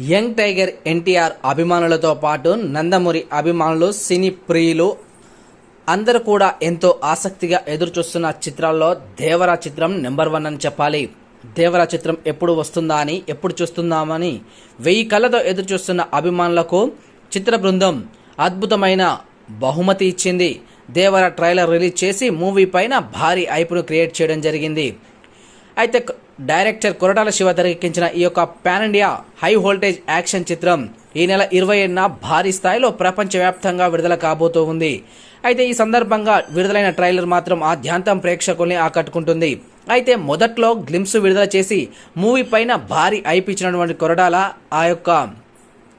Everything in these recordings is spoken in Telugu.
యంగ్ టైగర్ ఎన్టీఆర్ అభిమానులతో పాటు నందమూరి అభిమానులు సినీ ప్రియులు అందరూ కూడా ఎంతో ఆసక్తిగా ఎదురుచూస్తున్న చిత్రాల్లో దేవరా చిత్రం నెంబర్ వన్ అని చెప్పాలి. దేవరా చిత్రం ఎప్పుడు వస్తుందా అని ఎప్పుడు చూస్తుందామని వెయ్యి కళ్ళతో ఎదురుచూస్తున్న అభిమానులకు చిత్ర బృందం అద్భుతమైన బహుమతి ఇచ్చింది. దేవర ట్రైలర్ రిలీజ్ చేసి మూవీ పైన భారీ ఐపును క్రియేట్ చేయడం జరిగింది. అయితే డైరెక్టర్ కొరటాల శివ తెరకెక్కించిన ఈ యొక్క pan India high voltage action చిత్రం ఈ నెల ఇరవై ఏడున భారీ స్థాయిలో ప్రపంచవ్యాప్తంగా విడుదల కాబోతూ ఉంది. అయితే ఈ సందర్భంగా విడుదలైన ట్రైలర్ మాత్రం ఆద్యాంతం ప్రేక్షకుల్ని ఆకట్టుకుంటుంది. అయితే మొదట్లో గ్లిమ్స్ విడుదల చేసి మూవీ పైన భారీ ఐపు కొరడాల ఆ యొక్క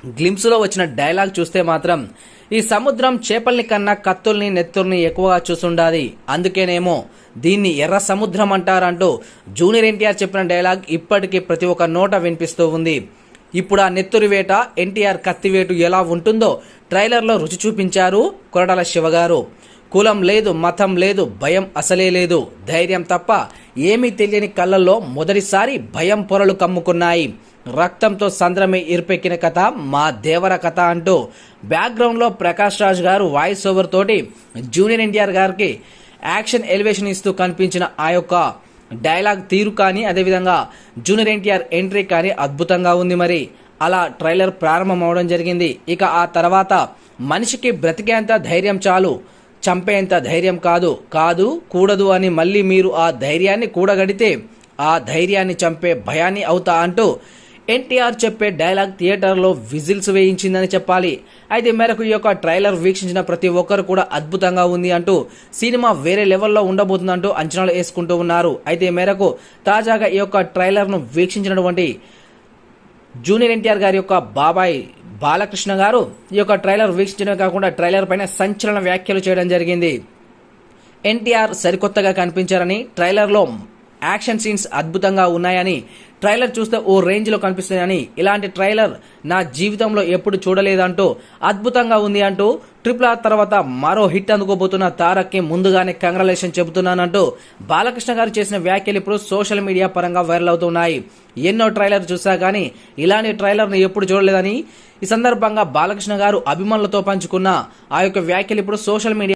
గ్లిమ్స్లో వచ్చిన డైలాగ్ చూస్తే మాత్రం ఈ సముద్రం చేపల్ని కన్నా కత్తుల్ని నెత్తుల్ని ఎక్కువగా చూసుండాది అందుకేనేమో దీన్ని ఎర్ర సముద్రం అంటారంటూ జూనియర్ ఎన్టీఆర్ చెప్పిన డైలాగ్ ఇప్పటికీ ప్రతి ఒక్క నోట వినిపిస్తూ ఉంది. ఇప్పుడు ఆ నెత్తురి వేట ఎన్టీఆర్ కత్తివేటు ఎలా ఉంటుందో ట్రైలర్లో రుచి చూపించారు కొరటాల శివగారు. కులం లేదు మతం లేదు భయం అసలే లేదు. ధైర్యం తప్ప ఏమీ తెలియని కళ్ళల్లో మొదటిసారి భయం పొరలు కమ్ముకున్నాయి. రక్తంతో సంద్రమే ఇరుపెక్కిన కథ మా దేవర కథ అంటూ బ్యాక్గ్రౌండ్లో ప్రకాష్ రాజ్ గారు వాయిస్ ఓవర్ తోటి జూనియర్ ఎన్టీఆర్ గారికి యాక్షన్ ఎలివేషన్ ఇస్తూ కనిపించిన ఆ యొక్క డైలాగ్ తీరు కానీ అదేవిధంగా జూనియర్ ఎన్టీఆర్ ఎంట్రీ కానీ అద్భుతంగా ఉంది మరి. అలా ట్రైలర్ ప్రారంభం అవడం జరిగింది. ఇక ఆ తర్వాత మనిషికి బ్రతికేంత ధైర్యం చాలు. చంపేంత ధైర్యం కాదు కాదు కూడదు అని మళ్ళీ మీరు ఆ ధైర్యాన్ని కూడగడితే ఆ ధైర్యాన్ని చంపే భయాన్ని అవుతా అంటూ ఎన్టీఆర్ చెప్పే డైలాగ్ థియేటర్లో విజిల్స్ వేయించిందని చెప్పాలి. అయితే మేరకు ఈ యొక్క ట్రైలర్ వీక్షించిన ప్రతి ఒక్కరు కూడా అద్భుతంగా ఉంది అంటూ సినిమా వేరే లెవెల్లో ఉండబోతుందంటూ అంచనాలు వేసుకుంటూ ఉన్నారు. అయితే మేరకు తాజాగా ఈ యొక్క ట్రైలర్ను వీక్షించినటువంటి జూనియర్ ఎన్టీఆర్ గారి యొక్క బాబాయ్ బాలకృష్ణ గారు ఈ యొక్క ట్రైలర్ వీక్షించడమే కాకుండా ట్రైలర్ పైన సంచలన వ్యాఖ్యలు చేయడం జరిగింది. ఎన్టీఆర్ సరికొత్తగా కనిపించారని ట్రైలర్లో యాక్షన్ సీన్స్ అద్భుతంగా ఉన్నాయని ట్రైలర్ చూస్తే ఓ రేంజ్లో కనిపిస్తున్నాయని ఇలాంటి ట్రైలర్ నా జీవితంలో ఎప్పుడు చూడలేదంటూ అద్భుతంగా ఉంది అంటూ ట్రిపుల్ ఆర్ తర్వాత మరో హిట్ అందుకోబోతున్న తారక్కి ముందుగానే కంగ్రాలేషన్ చెబుతున్నానంటూ బాలకృష్ణ గారు చేసిన వ్యాఖ్యలు ఇప్పుడు సోషల్ మీడియా పరంగా వైరల్ అవుతున్నాయి. ఎన్నో ట్రైలర్ చూసా కానీ ఇలాంటి ట్రైలర్ని ఎప్పుడు చూడలేదని ఈ సందర్భంగా బాలకృష్ణ గారు అభిమానులతో పంచుకున్న ఆ యొక్క వ్యాఖ్యలు ఇప్పుడు సోషల్ మీడియా